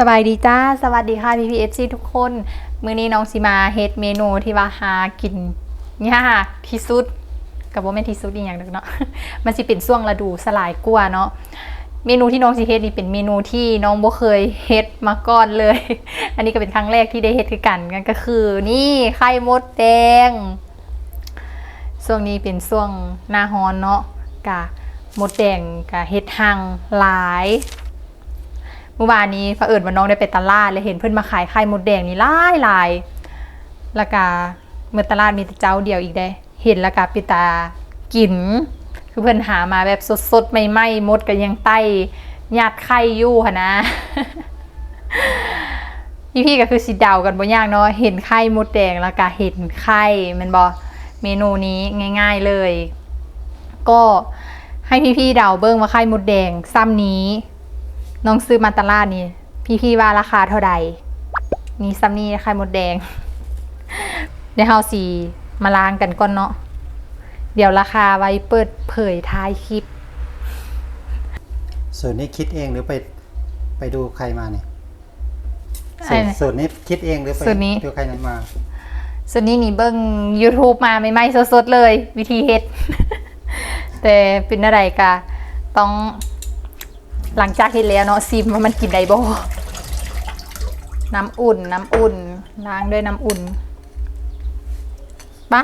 สบายดีจ้า สวัสดีค่ะพี่พีเอฟซีทุกคน มื้อนี้น้องสิมาเฮ็ดเมนูที่ว่าหากินยากที่สุดกับว่าแม่ที่สุดอีกอย่างหนึ่งเนาะ มันสิเป็นช่วงฤดูสลายกลัวเนาะ เมนูที่น้องสิเฮ็ดนี่เป็นเมนูที่น้องบ่เคยเฮ็ดมาก่อนเลย อันนี้ก็เป็นครั้งแรกที่ได้เฮ็ดคือกันกันก็คือ นี่ไข่มดแดง ช่วงนี้เป็นช่วงหน้าร้อนเนาะกะมดแดงกะเฮ็ดหังหลาย เมื่อวานนี้พระเอิญว่าน้องได้ไปตลาดเลยเห็นเพื่อนมาขายไข่มดแดงนี่หลายหลายล้วก็เมื่อตลาดมีแต่เจ้าเดียวอีกได้ เห็นล้วก็ปิตากิน คือเพื่อนหามาแบบสดๆไม่ไหม้ๆมดก็ยังไต้ญาติไข่อยู่ค่ะนะพี่ๆก็คือสิเดากันบ่ยากเนาะเห็นไข่มดแดงแล้วก็เห็นไข่มันบอเมนูนี้ง่าย ๆเลย ก็ให้พี่ๆเดาเบิ้งว่าไข่มดแดงซ้ำนี้ น้องซื้อมาตลาดนี่ พี่ๆว่าราคาเท่าใดมีซัมนี่ไข่มดแดง เดี๋ยวเฮาสีมาล้างกันก่อนเนาะเดี๋ยวราคาไว้เปิดเผยท้ายคลิป สูตรนี้คิดเองหรือไปไปดูใครมาเนี่ยใช่สูตรสูตรนี้คิดเองหรือไปสูตรนี้ ดูใครนั้นมา ส่วนนี้นี่เบิ้ง YouTube มาไม่ไหม่ๆสดๆเลย วิธีเฮ็ด แต่เป็นอะไรกะต้อง หลังจากเฮ็ดแล้วเนาะซิมว่ามันกินได้บ่น้ำอุ่นน้ำอุ่นล้างด้วยน้ำอุ่นป้า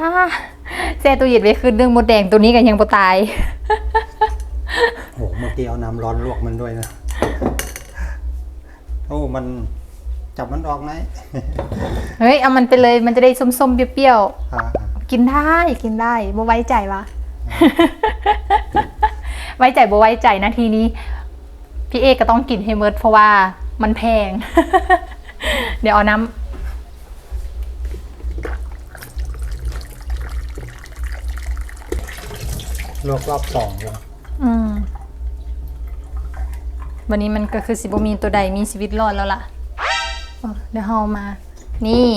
แช่ตู้เย็นไว้คืนนึงมดแดงตัวนี้กันยังบ่ตายโอ้โหเมื่อกี้เอาน้ำร้อนลวกมันด้วยนะโอ้มันจับมันออกไหมเฮ้ยเอามันไปเลยมันจะได้ส้มๆเปรี้ยวอ่าๆกินได้กินได้บ่ไว้ใจวะไว้ใจบ่ไว้ใจนะทีนี้ พี่เอกก็ต้องกินให้เมิดเพราะว่ามันแพง เดี๋ยวเอาน้ลวกรอบสองเลยำอืม วันนี้มันก็คือสิบมีตัวใดมีชีวิตรอดแล้วล่ะเออเดี๋ยวเอามา นี่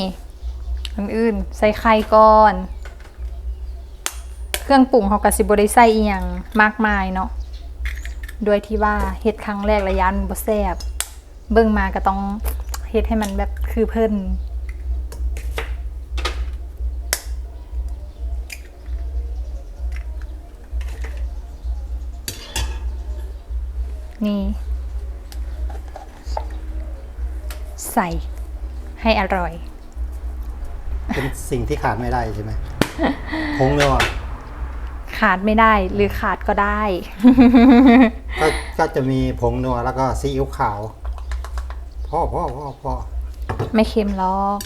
อันอื่น ใส่ไข่ก่อน เครื่องปรุงเขากับสิบได้ใส่อีหยังมากมายเนาะ โดยที่ว่าเฮ็ดครั้งแรกระยะมันบ่แซ่บเบิ่งมาก็ต้องเฮ็ดให้มันแบบคือเพิ่นนี่ ใส่ให้อร่อย เป็นสิ่งที่ขาดไม่ได้ใช่ไหมผงนัว ขาดไม่ได้หรือขาดก็ได้ ก็ก็จะมีผงนัวแล้วก็ซีอิ๊วขาวพ่อพ่อพ่อพ่อไม่เค็มหรอก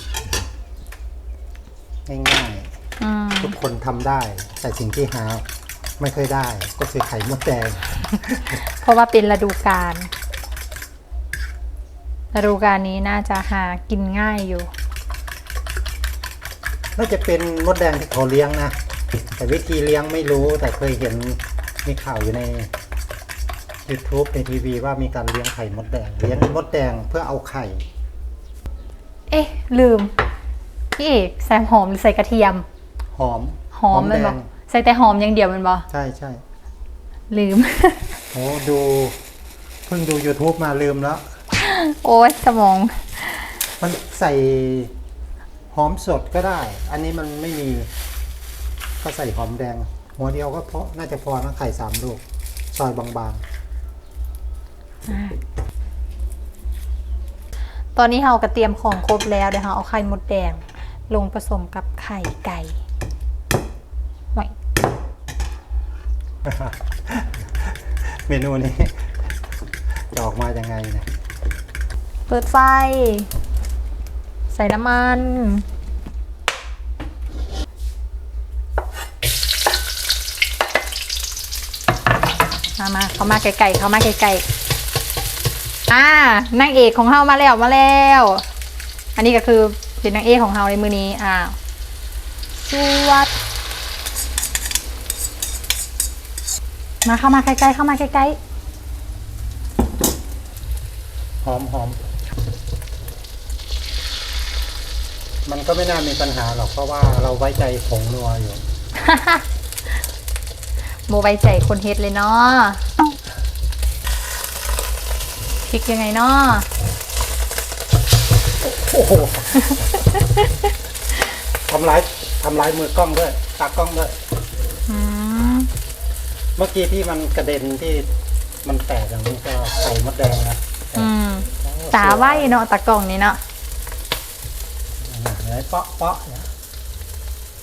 ง่ายอืมๆทุกคนทำได้ แต่สิ่งที่หาไม่เคยได้ ก็คือไข่มดแดงเพราะว่าเป็นฤดูกาลฤดูกาลนี้น่าจะหากินง่ายอยู่ น่าจะเป็นมดแดงที่เขาเลี้ยงนะ แต่วิธีเลี้ยงไม่รู้แต่เคยเห็นมีข่าวอยู่ใน YouTube ในทีวีว่ามีการเลี้ยงไข่มดแดง เลี้ยงมดแดงเพื่อเอาไข่ เอ๊ะ ลืม พี่เอกใส่หอมหรือใส่กระเทียม หอมหอมมันแดบอกใส่แต่หอมอย่างเดียวมันบอใช่ใช่ลืม โอ้ดู เพิ่งดู YouTube มาลืมแล้ว โอ้ยสมอง มันใส่หอมสดก็ได้ อันนี้มันไม่มี ก็ใส่หอมแดง หัวเดียวก็พอน่าจะพอนะไข่สามลูกซอยบางตอนนี้เราก็เตรียมของครบแล้วเดี๋ยวเราเอาไข่มดแดง ลงผสมกับไข่ไก่ไว้ๆเมนูนี้จะออกมายังไงเนี่ย เปิดไฟ ใส่น้ำมัน มามาเขามาไกลๆเขามาไกลๆอ่านางเอกของเฮามาแล้วมาแล้ว อันนี้ก็คือเป็นนางเอกของเฮาในมือนี้อ้าวสวัสดมาเข้ามาใกล้ๆเข้ามาใกล้หอมหอม มันก็ไม่น่ามีปัญหาหรอกเพราะว่าเราไว้ใจผงนัวอยู่ๆ โมไว้ใจคนเฮ็ดเลยเนาะพริกยังไงเนาะโอ้โหทำร้ายทำร้ายมือกล้องด้วยตากล้องด้วยอืมเมื่อกี้ที่มันกระเด็นที่มันแตกอย่างนี้ก็ไข่มดแดงนะอืมตาไว้เนาะตากล่องนี้เนาะเดี๋ยวให้เปาะเปาะเนี่ย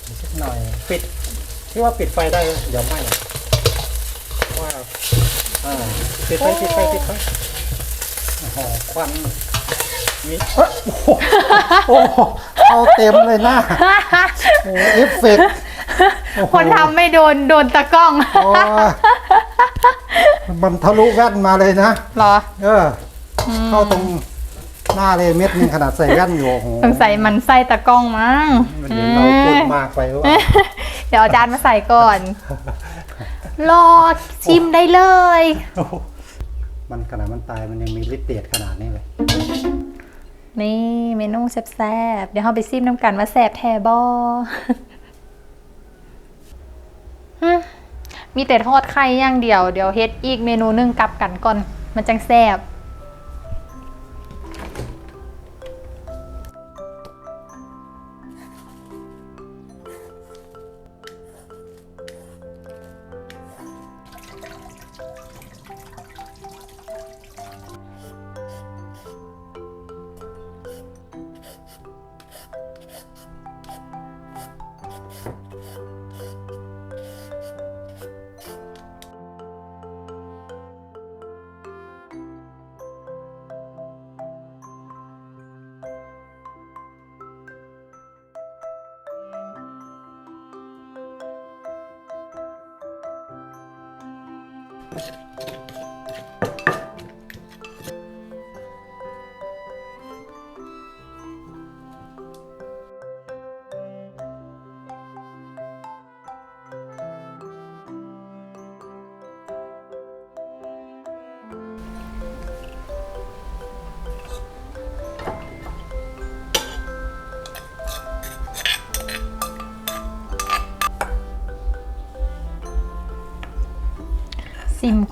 อีกสักหน่อย ปิดที่ว่าปิดไฟได้เดี๋ยวไหม่ ว่าอ่าปิดไฟปิดไฟปิดไฟโอ้โหควันมีเอ้ยโอ้โหโอ้โหเอาเต็มเลยหน้าโอ้โหเอฟเฟกต์โอ้โหคนทำไม่โดนโดนตากล้องโอ้ยมันทะลุแว่นมาเลยนะ เหรอ เอออเข้าตรงหน้าเลยเม็ดหนึงขนาดใส่แว่นอยู่โอ้โหสงสัยมันไส้ตากล้องมั้งมันเห็นเราพูดมากไปว่า เดี๋ยวเอาจานมาใส่ก่อน รอชิมได้เลยมันขนาดมันตายมันยังมีฤทธิ์เดชขนาดนี้เลย นี่เมนูแซ่บๆ เดี๋ยวเราไปซิมน้ำกันว่าแซ่บแท้บอมีแต่ทอดไข่อย่างเดียว เดี๋ยวเฮ็ดอีกเมนูหนึงกลับกันก่อน มันจังแซ่บ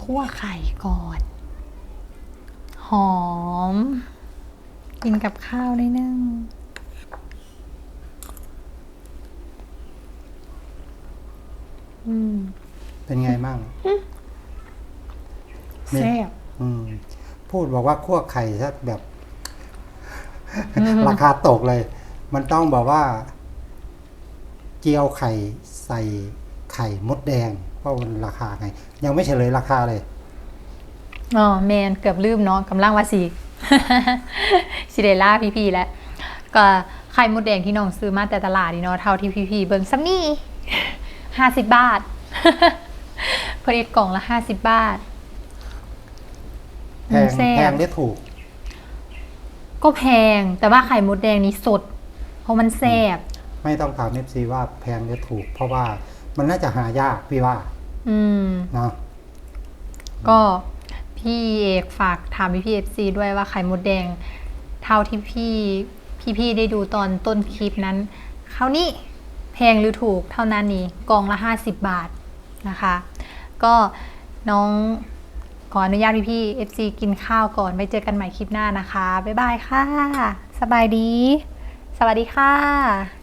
คั่วไข่ก่อน หอม กินกับข้าวได้นึ่งอืมเป็นไงมั่งแซ่บอืมพูดบอกว่าคั่วไข่ถ้าแบบ ราคาตกเลย มันต้องบอกว่า เจียวไข่ใส่ไข่มดแดง เพราะมันราคาไง ยังไม่เฉลยราคาเลยอ๋อแมนเกือบลืมเนาะกำลังว่าสีซิเดล่าพี่พีแล้วก็ไข่มดแดงที่น้องซื้อมาแต่ตลาดนี่เนาะเท่าที่พี่พีเบิ่งซัมนี่ห้าสิบบาทเพื่อเอ็ดกล่องละห้าสิบบาทแพงแซ่บแพงหรือถูก ก็แพงแต่ว่าไข่มดแดงนี้สด เพราะมันแซ่บไม่ต้องถามเอฟซีว่าแพงหรือถูก เพราะว่ามันน่าจะหายากพี่ว่า อืมเนาะก็พี่เอกฝากถามพี่พีเอฟซีด้วยว่าไข่มดแดง เท่าที่พี่พี่พี่ได้ดูตอนต้นคลิปนั้นคราวนี้แพงหรือถูกเท่านั้นนี้กองละ 50 บาทนะคะ ก็น้องขออนุญาตพี่พี่เอฟซีกินข้าวก่อนไปเจอกันใหม่คลิปหน้านะคะ บ๊ายบายค่ะ สบายดี สวัสดีค่ะ